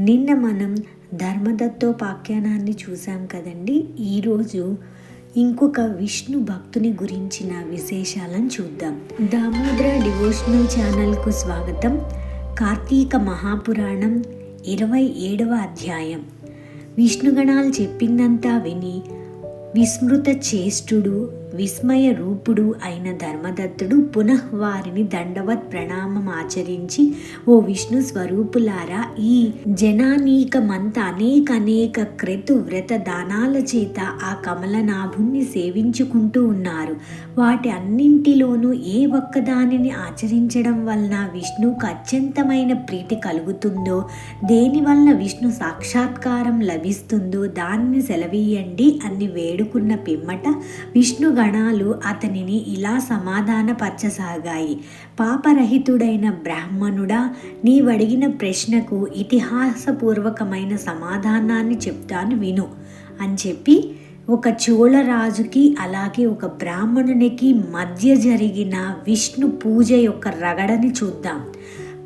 నిన్న మనం ధర్మదత్తోపాఖ్యానాన్ని చూసాం కదండి. ఈరోజు ఇంకొక విష్ణు భక్తుని గురించిన విశేషాలను చూద్దాం. దామోదర డివోషనల్ ఛానల్కు స్వాగతం. కార్తీక మహాపురాణం ఇరవై ఏడవ అధ్యాయం. విష్ణుగణాలు చెప్పిందంతా విని విస్మృత చేష్టుడు విస్మయ రూపుడు అయిన ధర్మదత్తుడు పునః వారిని దండవత్ ప్రణామం ఆచరించి ఓ విష్ణు స్వరూపులారా ఈ జనానీకమంత అనేక అనేక క్రతు వ్రత దానాల చేత ఆ కమలనాభుణ్ణి సేవించుకుంటూ ఉన్నారు. వాటి అన్నింటిలోనూ ఏ ఒక్కదానిని ఆచరించడం వలన విష్ణుకు అత్యంతమైన ప్రీతి కలుగుతుందో దేనివల్ల విష్ణు సాక్షాత్కారం లభిస్తుందో దానిని సెలవీయండి అని వేడుకున్న పిమ్మట విష్ణు కణాలు అతనిని ఇలా సమాధానపరచసాగాయి. పాపరహితుడైన బ్రాహ్మణుడా నీవడిగిన ప్రశ్నకు ఇతిహాసపూర్వకమైన సమాధానాన్ని చెప్తాను విను. అని చెప్పి ఒక చోళరాజుకి అలాగే ఒక బ్రాహ్మణునికి మధ్య జరిగిన విష్ణు పూజ యొక్క రగడని చూద్దాం.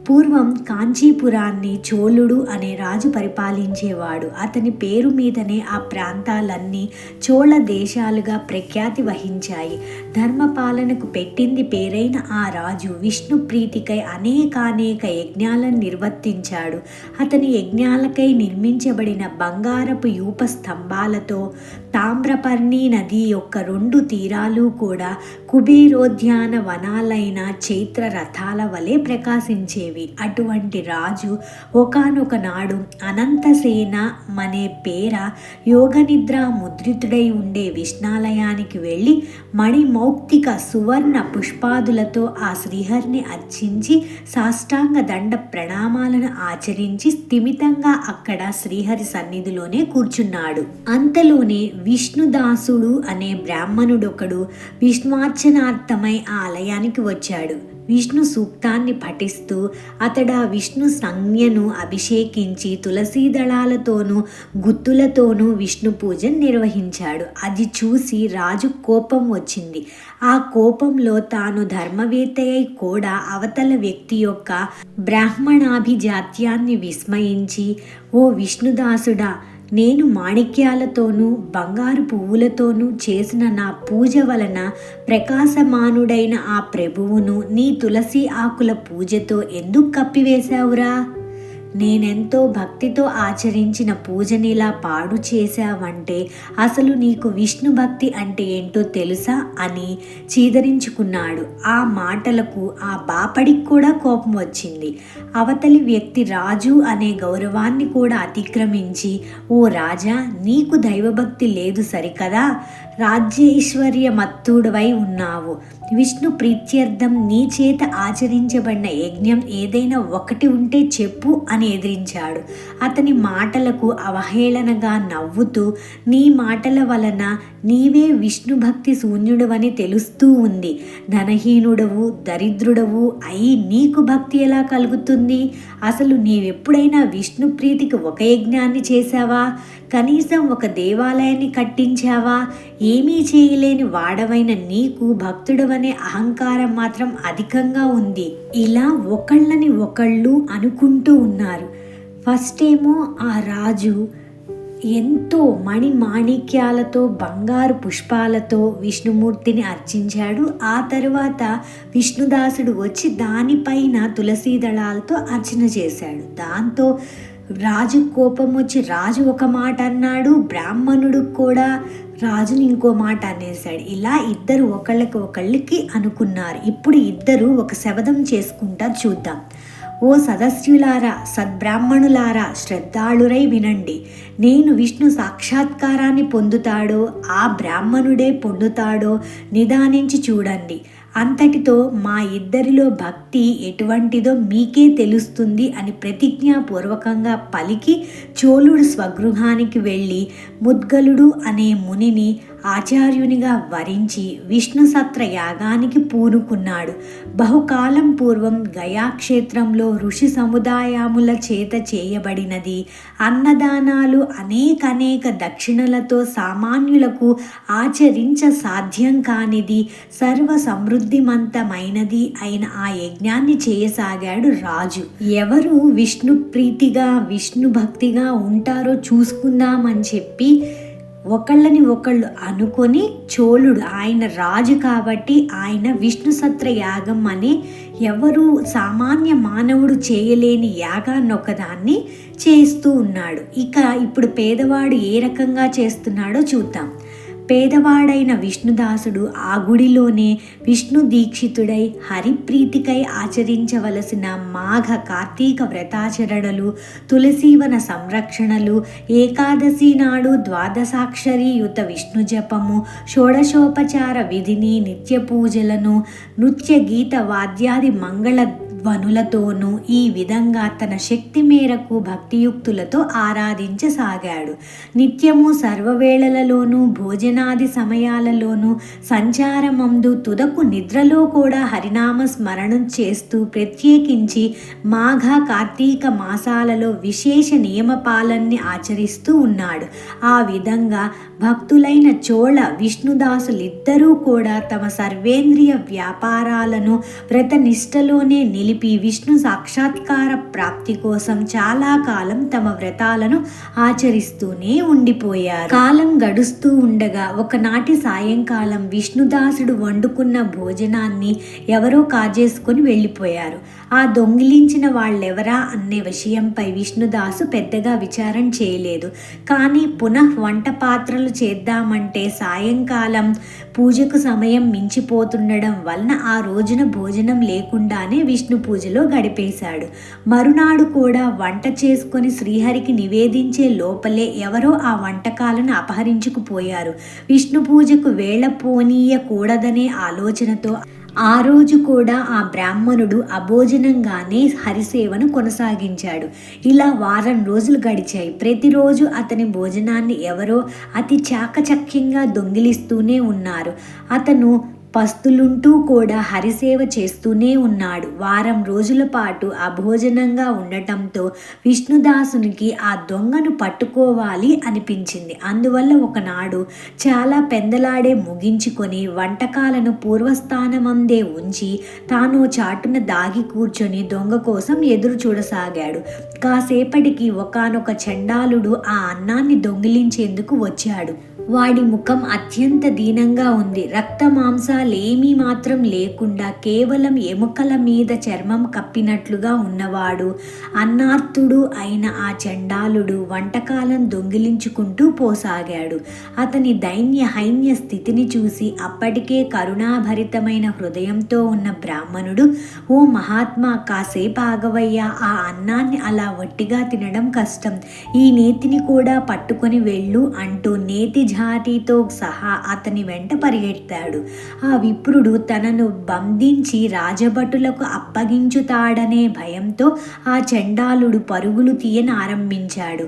పూర్వం కాంచీపురాన్ని చోళుడు అనే రాజు పరిపాలించేవాడు. అతని పేరు మీదనే ఆ ప్రాంతాలన్నీ చోళ దేశాలుగా ప్రఖ్యాతి వహించాయి. ధర్మపాలనకు పెట్టింది పేరైన ఆ రాజు విష్ణు ప్రీతికై అనేకానేక యజ్ఞాలను నిర్వర్తించాడు. అతని యజ్ఞాలకై నిర్మించబడిన బంగారపు యూప స్తంభాలతో తామ్రపర్ణి నది యొక్క రెండు తీరాలు కూడా కుబీరోద్యాన వనాలైన చైత్ర రథాల వలె ప్రకాశించేవి. అటువంటి రాజు ఒకనొక నాడు అనంతసేన మనే పేర యోగనిద్ర ముద్రితుడై ఉండే విష్ణాలయానికి వెళ్ళి మణిమౌక్తిక సువర్ణ పుష్పాదులతో ఆ శ్రీహరిని అర్చించి సాష్టాంగ దండ ప్రణామాలను ఆచరించి స్థిమితంగా అక్కడ శ్రీహరి సన్నిధిలోనే కూర్చున్నాడు. అంతలోనే విష్ణుదాసుడు అనే బ్రాహ్మణుడొకడు విష్ణువార్చనార్థమై ఆ ఆలయానికి వచ్చాడు. విష్ణు సూక్తాన్ని పఠిస్తూ అతడ విష్ణు సంజ్ఞను అభిషేకించి తులసీ దళాలతోనూ గుత్తులతోనూ విష్ణు పూజ నిర్వహించాడు. అది చూసి రాజు కోపం వచ్చింది. ఆ కోపంలో తాను ధర్మవేత్త కూడా అవతల వ్యక్తి యొక్క బ్రాహ్మణాభిజాత్యాన్ని విస్మయించి ఓ విష్ణుదాసుడా నేను మాణిక్యాలతోనూ బంగారు పువ్వులతోనూ చేసిన నా పూజ వలన ప్రకాశమానుడైన ఆ ప్రభువును నీ తులసి ఆకుల పూజతో ఎందుకు కప్పివేశావురా? నేనెంతో భక్తితో ఆచరించిన పూజనిలా పాడు చేశావంటే అసలు నీకు విష్ణు భక్తి అంటే ఏంటో తెలుసా అని చీదరించుకున్నాడు. ఆ మాటలకు ఆ బాపడికి కూడా కోపం వచ్చింది. అవతలి వ్యక్తి రాజు అనే గౌరవాన్ని కూడా అతిక్రమించి ఓ రాజా నీకు దైవభక్తి లేదు సరికదా? రాజ్యైశ్వర్య మత్తుడవై ఉన్నావు. విష్ణు ప్రీత్యర్థం నీ చేత ఆచరించబడిన యజ్ఞం ఏదైనా ఒకటి ఉంటే చెప్పు అని ఎదిరించాడు. అతని మాటలకు అవహేళనగా నవ్వుతూ నీ మాటల వలన నీవే విష్ణు భక్తి శూన్యుడవని తెలుస్తూ ఉంది. ధనహీనుడవు దరిద్రుడవు అయి నీకు భక్తి ఎలా కలుగుతుంది? అసలు నీవెప్పుడైనా విష్ణు ప్రీతికి ఒక యజ్ఞాన్ని చేశావా? కనీసం ఒక దేవాలయాన్ని కట్టించావా? ఏమీ చేయలేని వాడవైన నీకు భక్తుడవనే అహంకారం మాత్రం అధికంగా ఉంది. ఇలా ఒకళ్ళని ఒకళ్ళు అనుకుంటూ ఉన్నారు. ఫస్ట్ ఏమో ఆ రాజు ఎంతో మణి మాణిక్యాలతో బంగారు పుష్పాలతో విష్ణుమూర్తిని అర్చించాడు. ఆ తరువాత విష్ణుదాసుడు వచ్చి దానిపైన తులసీ దళాలతో అర్చన చేశాడు. దాంతో రాజు కోపం వచ్చి రాజు ఒక మాట అన్నాడు బ్రాహ్మణుడు కూడా రాజుని ఇంకో మాట అనేసాడు ఇలా ఇద్దరు ఒకళ్ళకి ఒకళ్ళకి అనుకున్నారు. ఇప్పుడు ఇద్దరు ఒక శబదం చేసుకుంటా చూద్దాం. ఓ సదస్యులారా సద్బ్రాహ్మణులారా శ్రద్ధాళురై వినండి. నేను విష్ణు సాక్షాత్కారాన్ని పొందుతాడో ఆ బ్రాహ్మణుడే పొందుతాడో నిదానించి చూడండి. అంతటితో మా ఇద్దరిలో భక్తి ఎటువంటిదో మీకే తెలుస్తుంది అని ప్రతిజ్ఞాపూర్వకంగా పలికి చోళుడు స్వగృహానికి వెళ్ళి ముద్గలుడు అనే మునిని ఆచార్యునిగా వరించి విష్ణు సత్ర యాగానికి పూనుకున్నాడు. బహుకాలం పూర్వం గయాక్షేత్రంలో ఋషి సముదాయముల చేత చేయబడినది. అన్నదానాలు అనేకనేక దక్షిణలతో సామాన్యులకు ఆచరించ సాధ్యం కానిది సర్వ సమృద్ధిమంతమైనది అయిన ఆ యజ్ఞాన్ని చేయసాగాడు రాజు. ఎవరు విష్ణు ప్రీతిగా విష్ణు భక్తిగా ఉంటారో చూసుకుందామని చెప్పి ఒకళ్ళని ఒకళ్ళు అనుకొని చోళుడు ఆయన రాజు కాబట్టి ఆయన విష్ణు సత్ర యాగం అనే ఎవరు సామాన్య మానవుడు చేయలేని యాగాన్ని ఒకదాన్ని చేస్తూ ఉన్నాడు. ఇక ఇప్పుడు పేదవాడు ఏ రకంగా చేస్తున్నాడో చూద్దాం. పేదవాడైన విష్ణుదాసుడు ఆ గుడిలోనే విష్ణు దీక్షితుడై హరిప్రీతికై ఆచరించవలసిన మాఘ కార్తీక వ్రతాచరణలు తులసీవన సంరక్షణలు ఏకాదశి నాడు ద్వాదశాక్షరీయుత విష్ణు జపము షోడశోపచార విధిని నిత్య పూజలను నృత్య గీత వాద్యాది మంగళ ధ్వనులతోనూ ఈ విధంగా తన శక్తి మేరకు భక్తియుక్తులతో ఆరాధించసాగాడు. నిత్యము సర్వవేళలలోనూ భోజనాది సమయాలలోనూ సంచారమందు తుదకు నిద్రలో కూడా హరినామ స్మరణం చేస్తూ ప్రత్యేకించి మాఘ కార్తీక మాసాలలో విశేష నియమపాలన్ని ఆచరిస్తూ ఉన్నాడు. ఆ విధంగా భక్తులైన చోళ విష్ణుదాసులిద్దరూ కూడా తమ సర్వేంద్రియ వ్యాపారాలను వ్రతనిష్టలోనే నిలిపి విష్ణు సాక్షాత్కార ప్రాప్తి కోసం చాలా కాలం తమ వ్రతాలను ఆచరిస్తూనే ఉండిపోయారు. కాలం గడుస్తూ ఉండగా ఒకనాటి సాయంకాలం విష్ణుదాసుడు వండుకున్న భోజనాన్ని ఎవరో కాజేసుకొని వెళ్ళిపోయారు. ఆ దొంగిలించిన వాళ్ళెవరా అనే విషయంపై విష్ణుదాసు పెద్దగా విచారం చేయలేదు. కానీ పునః వంట పాత్రలు చేద్దామంటే సాయంకాలం పూజకు సమయం మించిపోతుండడం వలన ఆ రోజున భోజనం లేకుండానే విష్ణు పూజలో గడిపేశాడు. మరునాడు కూడా వంట చేసుకొని శ్రీహరికి నివేదించే లోపలే ఎవరో ఆ వంటకాలను అపహరించుకుపోయారు. విష్ణు పూజకు వేళ పోనీయకూడదనే ఆలోచనతో ఆ రోజు కూడా ఆ బ్రాహ్మణుడు అభోజనంగానే హరిసేవను కొనసాగించాడు. ఇలా వారం రోజులు గడిచాయి. ప్రతిరోజు అతని భోజనాన్ని ఎవరో అతి చాకచక్యంగా దొంగిలిస్తూనే ఉన్నారు. అతను పస్తులుంటూ కూడా హరిసేవ చేస్తూనే ఉన్నాడు. వారం రోజుల పాటు అభోజనంగా ఉండటంతో విష్ణుదాసునికి ఆ దొంగను పట్టుకోవాలి అనిపించింది. అందువల్ల ఒకనాడు చాలా పెందలాడే ముగించుకొని వంటకాలను పూర్వస్థానమందే ఉంచి తాను చాటున దాగి కూర్చొని దొంగ కోసం ఎదురు చూడసాగాడు. కాసేపటికి ఒకనొక చండాలుడు ఆ అన్నాన్ని దొంగిలించేందుకు వచ్చాడు. వాడి ముఖం అత్యంత దీనంగా ఉంది. రక్త మాంసాలేమీ మాత్రం లేకుండా కేవలం ఎముకల మీద చర్మం కప్పినట్లుగా ఉన్నవాడు అన్నార్తుడు అయిన ఆ చండాలుడు వంటకాలను దొంగిలించుకుంటూ పోసాగాడు. అతని దైన్య హైన్య స్థితిని చూసి అప్పటికే కరుణాభరితమైన హృదయంతో ఉన్న బ్రాహ్మణుడు ఓ మహాత్మా కాసేపు ఆగవయ్యా ఆ అన్నాన్ని అలా వట్టిగా తినడం కష్టం. ఈ నేతిని కూడా పట్టుకొని వెళ్ళు అంటూ నేతి జాతితో సహా అతని వెంట పరిగెత్తాడు. ఆ విప్రుడు తనను బంధించి రాజభటులకు అప్పగించుతాడనే భయంతో ఆ చండాలుడు పరుగులు తీయనారంభించాడు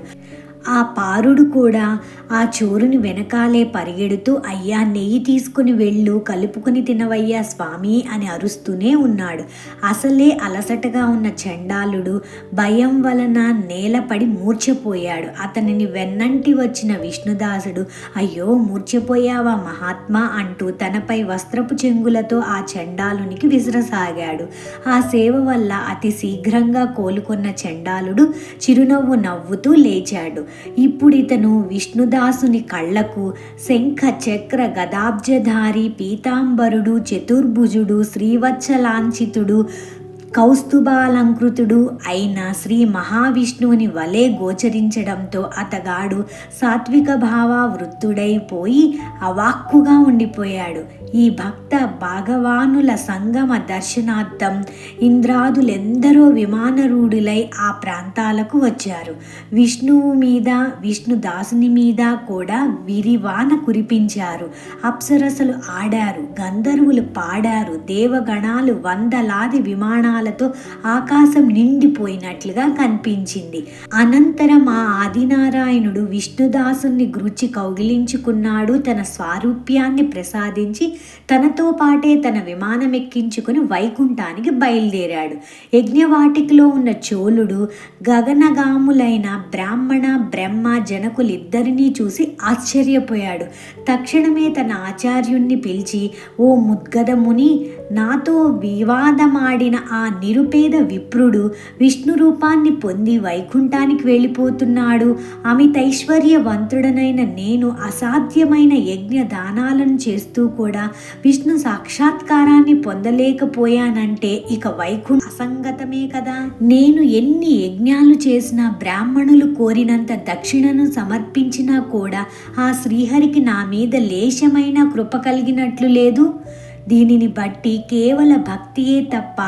ఆ పారుడు కూడా ఆ చోరుని వెనకాలే పరిగెడుతూ అయ్యా నెయ్యి తీసుకుని వెళ్ళు కలుపుకొని తినవయ్యా స్వామి అని అరుస్తూనే ఉన్నాడు. అసలే అలసటగా ఉన్న చండాలుడు భయం వలన నేలపడి మూర్ఛపోయాడు. అతనిని వెన్నంటి వచ్చిన విష్ణుదాసుడు అయ్యో మూర్ఛపోయావా మహాత్మా అంటూ తనపై వస్త్రపు చెంగులతో ఆ చండాలునికి విసిరసాగాడు. ఆ సేవ వల్ల అతి శీఘ్రంగా కోలుకున్న చండాలుడు చిరునవ్వు నవ్వుతూ లేచాడు. ఇప్పుడు ఇతను విష్ణుదాసుని కళ్ళకు శంఖ చక్ర గదాబ్జధారి పీతాంబరుడు చతుర్భుజుడు శ్రీవత్సలాంఛితుడు కౌస్తుభాలంకృతుడు అయిన శ్రీ మహావిష్ణువుని వలె గోచరించడంతో అతగాడు సాత్విక భావ వృత్తుడైపోయి అవాక్కుగా ఉండిపోయాడు. ఈ భక్త భాగవానుల సంగమ దర్శనార్థం ఇంద్రాదులెందరో విమానరూఢులై ఆ ప్రాంతాలకు వచ్చారు. విష్ణువు మీద విష్ణుదాసుని మీద కూడా విరివాన కురిపించారు. అప్సరసలు ఆడారు గంధర్వులు పాడారు దేవగణాలు వందలాది విమానాలతో ఆకాశం నిండిపోయినట్లుగా కనిపించింది. అనంతరం ఆ ఆదినారాయణుడు విష్ణుదాసుని గురించి కౌగిలించుకున్నాడు. తన స్వారూప్యాన్ని ప్రసాదించి తనతో పాటే తన విమానం ఎక్కించుకుని వైకుంఠానికి బయలుదేరాడు. యజ్ఞవాటికలో ఉన్న చోళుడు గగనగాములైన బ్రాహ్మణ బ్రహ్మ జనకులిద్దరినీ చూసి ఆశ్చర్యపోయాడు. తక్షణమే తన ఆచార్యుణ్ణి పిలిచి ఓ ముద్గదముని నాతో వివాదమాడిన ఆ నిరుపేద విప్రుడు విష్ణు రూపాన్ని పొంది వైకుంఠానికి వెళ్ళిపోతున్నాడు. అమితైశ్వర్యవంతుడనైన నేను అసాధ్యమైన యజ్ఞ దానాలను చేస్తూ కూడా విష్ణు సాక్షాత్కారాన్ని పొందలేకపోయానంటే ఇక వైకుంఠ అసంగతమే కదా? నేను ఎన్ని యజ్ఞాలు చేసినా బ్రాహ్మణులు కోరినంత దక్షిణను సమర్పించినా కూడా ఆ శ్రీహరికి నా మీద లేశమైన కృప కలిగినట్లు లేదు. దీనిని బట్టి కేవల భక్తియే తప్ప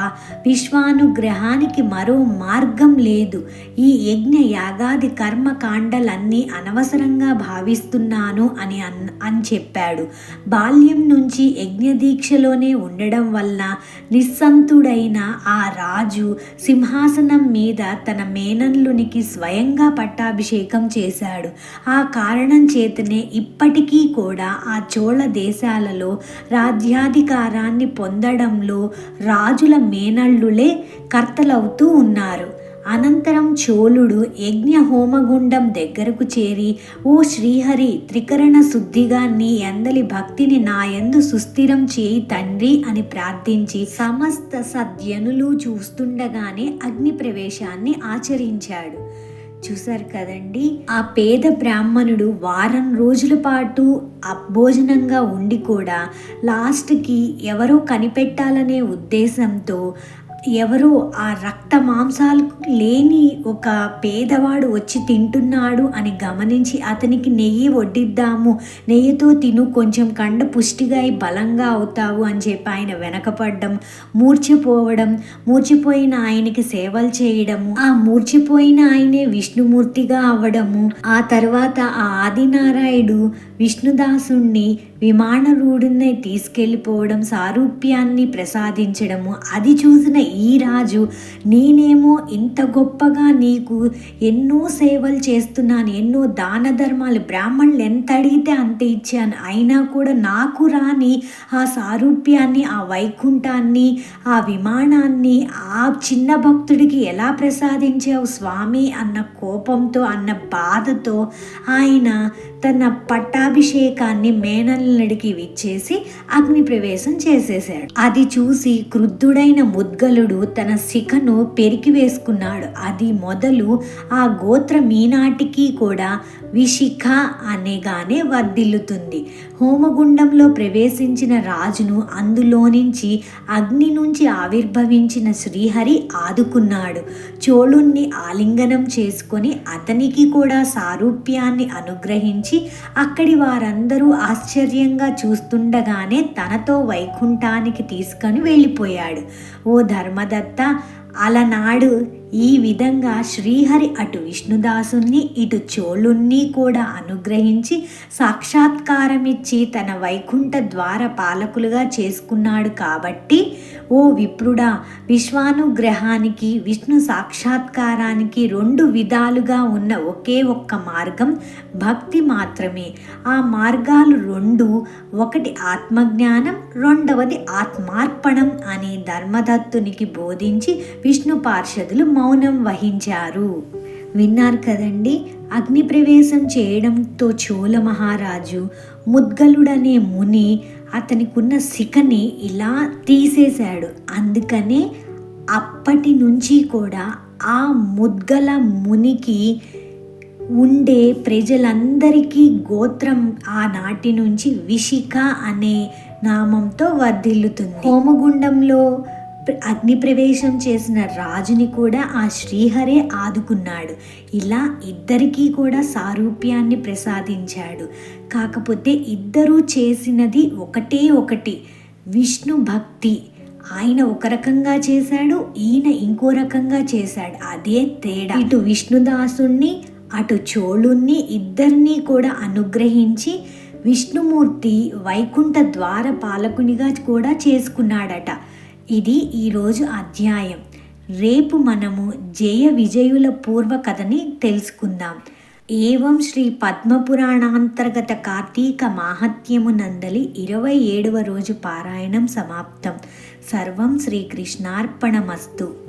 విశ్వానుగ్రహానికి మరో మార్గం లేదు. ఈ యజ్ఞ యాగాది కర్మకాండలన్నీ అనవసరంగా భావిస్తున్నాను అని అన్ అని చెప్పాడు. బాల్యం నుంచి యజ్ఞదీక్షలోనే ఉండడం వల్ల నిస్సంతుడైన ఆ రాజు సింహాసనం మీద తన మేనల్లునికి స్వయంగా పట్టాభిషేకం చేశాడు. ఆ కారణం చేతనే ఇప్పటికీ కూడా ఆ చోళ దేశాలలో రాజ్యాధికారాన్ని పొందడంలో రాజుల మేనల్లులే కర్తలవుతూ ఉన్నారు. అనంతరం చోళుడు యజ్ఞ హోమగుండం దగ్గరకు చేరి ఓ శ్రీహరి త్రికరణ శుద్ధిగా నీ ఎందలి భక్తిని నా యందు సుస్థిరం చేయి తండ్రి అని ప్రార్థించి సమస్త సద్యనులు చూస్తుండగానే అగ్ని ప్రవేశాన్ని ఆచరించాడు. చూశారు కదండి. ఆ పేద బ్రాహ్మణుడు వారం రోజుల పాటు అభోజనంగా ఉండి కూడా లాస్ట్కి ఎవరో కనిపెట్టాలనే ఉద్దేశంతో ఎవరో ఆ రక్త మాంసాలు లేని ఒక పేదవాడు వచ్చి తింటున్నాడు అని గమనించి అతనికి నెయ్యి వడ్డిద్దాము. నెయ్యితో తిను కొంచెం కండ పుష్టిగా అయి బలంగా అవుతావు అని చెప్పి ఆయన వెనకపడ్డం మూర్చిపోవడం మూర్చిపోయిన ఆయనకి సేవలు చేయడము ఆ మూర్చిపోయిన ఆయనే విష్ణుమూర్తిగా అవ్వడము ఆ తర్వాత ఆ ఆదినారాయుడు విష్ణుదాసుణ్ణి విమానరూఢుని తీసుకెళ్ళిపోవడం సారూప్యాన్ని ప్రసాదించడము అది చూసిన ఈ రాజు నేనేమో ఇంత గొప్పగా నీకు ఎన్నో సేవలు చేస్తున్నాను ఎన్నో దాన ధర్మాలు బ్రాహ్మణులు ఎంత అడిగితే అంత ఇచ్చాను అయినా కూడా నాకు రాని ఆ సారూప్యాన్ని ఆ వైకుంఠాన్ని ఆ విమానాన్ని ఆ చిన్న భక్తుడికి ఎలా ప్రసాదించావు స్వామి? అన్న కోపంతో అన్న బాధతో ఆయన తన పట్టాభిషేకాన్ని మేనల్లుడికి విచ్చేసి అగ్ని ప్రవేశం చేసేసాడు అది చూసి క్రుద్ధుడైన ముద్గలుడు తన శిఖను పెరికి వేసుకున్నాడు. అది మొదలు ఆ గోత్ర మీనాటికి కూడా విశిఖ అనేగానే వర్ధిల్లుతుంది. హోమగుండంలో ప్రవేశించిన రాజును అందులో నుంచి అగ్ని నుంచి ఆవిర్భవించిన శ్రీహరి ఆదుకున్నాడు. చోళుణ్ణి ఆలింగనం చేసుకొని అతనికి కూడా సారూప్యాన్ని అనుగ్రహించి అక్కడి వారందరూ ఆశ్చర్యంగా చూస్తుండగానే తనతో వైకుంఠానికి తీసుకొని వెళ్ళిపోయాడు. ఓ ధర్మదత్త అలనాడు ఈ విధంగా శ్రీహరి అటు విష్ణుదాసుని ఇటు చోళుణ్ణి కూడా అనుగ్రహించి సాక్షాత్కారమిచ్చి తన వైకుంఠ ద్వార పాలకులుగా చేసుకున్నాడు కాబట్టి ఓ విప్రుడా విశ్వానుగ్రహానికి విష్ణు సాక్షాత్కారానికి రెండు విధాలుగా ఉన్న ఒకే ఒక్క మార్గం భక్తి మాత్రమే. ఆ మార్గాలు రెండు ఒకటి ఆత్మజ్ఞానం రెండవది ఆత్మార్పణం అని ధర్మదత్తునికి బోధించి విష్ణు పార్షదులు మౌనం వహించారు. విన్నారు కదండి అగ్ని ప్రవేశం చేయడంతో చోళ మహారాజు ముద్గలుడనే ముని అతనికున్న శిఖని ఇలా తీసేశాడు. అందుకనే అప్పటి నుంచి కూడా ఆ ముద్గల మునికి ఉండే ప్రజలందరికీ గోత్రం ఆనాటి నుంచి విషిక అనే నామంతో వర్ధిల్లుతుంది. హోమగుండంలో అగ్ని ప్రవేశం చేసిన రాజుని కూడా ఆ శ్రీహరే ఆదుకున్నాడు. ఇలా ఇద్దరికీ కూడా సారూప్యాన్ని ప్రసాదించాడు. కాకపోతే ఇద్దరూ చేసినది ఒకటే ఒకటి. విష్ణు భక్తి. ఆయన ఒక రకంగా చేశాడు ఈయన ఇంకో రకంగా చేశాడు. అదే తేడా. ఇటు విష్ణుదాసుణ్ణి అటు చోళుణ్ణి ఇద్దరినీ కూడా అనుగ్రహించి విష్ణుమూర్తి వైకుంఠ ద్వార పాలకునిగా కూడా చేసుకున్నాడట. ఇది ఈరోజు అధ్యాయం. రేపు మనము జయ విజయుల పూర్వ కథని తెలుసుకుందాం. ఏవం శ్రీ పద్మపురాణాంతర్గత కార్తీక మాహత్యము నందలి ఇరవై ఏడవ రోజు పారాయణం సమాప్తం. సర్వం శ్రీకృష్ణార్పణమస్తు